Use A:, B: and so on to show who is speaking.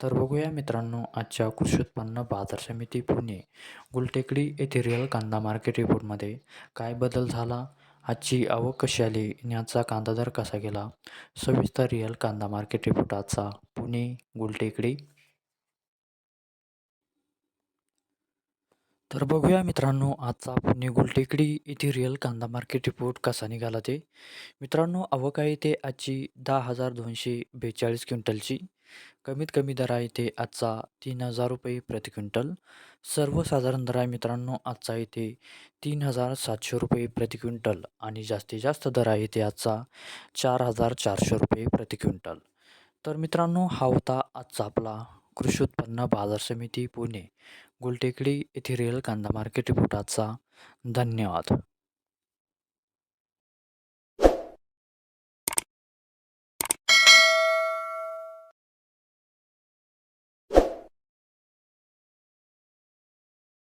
A: तर बघूया मित्रांनो आजच्या कृषी उत्पन्न बाजार समिती पुणे गुलटेकडी येथे रिअल कांदा मार्केट रिपोर्टमध्ये काय बदल झाला आजची आवक कशी आली याचा कांदा दर कसा गेला? सविस्तर रिअल कांदा मार्केट रिपोर्ट आजचा पुणे गुलटेकडी. तर बघूया मित्रांनो आजचा पुणे गुलटेकडी येथे रिअल कांदा मार्केट रिपोर्ट कसा निघाला ते. मित्रांनो आवक आहे ते आजची दहा हजार दोनशे बेचाळीस क्विंटलची. कमीत कमी दर आहे ते आजचा तीन हजार रुपये प्रति क्विंटल. सर्वसाधारण दर आहे मित्रांनो आजचा इथे तीन हजार सातशे रुपये प्रति क्विंटल आणि जास्तीत जास्त दर आहे ते आजचा चार हजार चारशे रुपये प्रति क्विंटल. तर मित्रांनो हा होता आजचा आपला कृषी उत्पन्न बाजार समिती पुणे गुलटेकडी येथे रेल कांदा मार्केट रिपोर्ट धन्यवाद.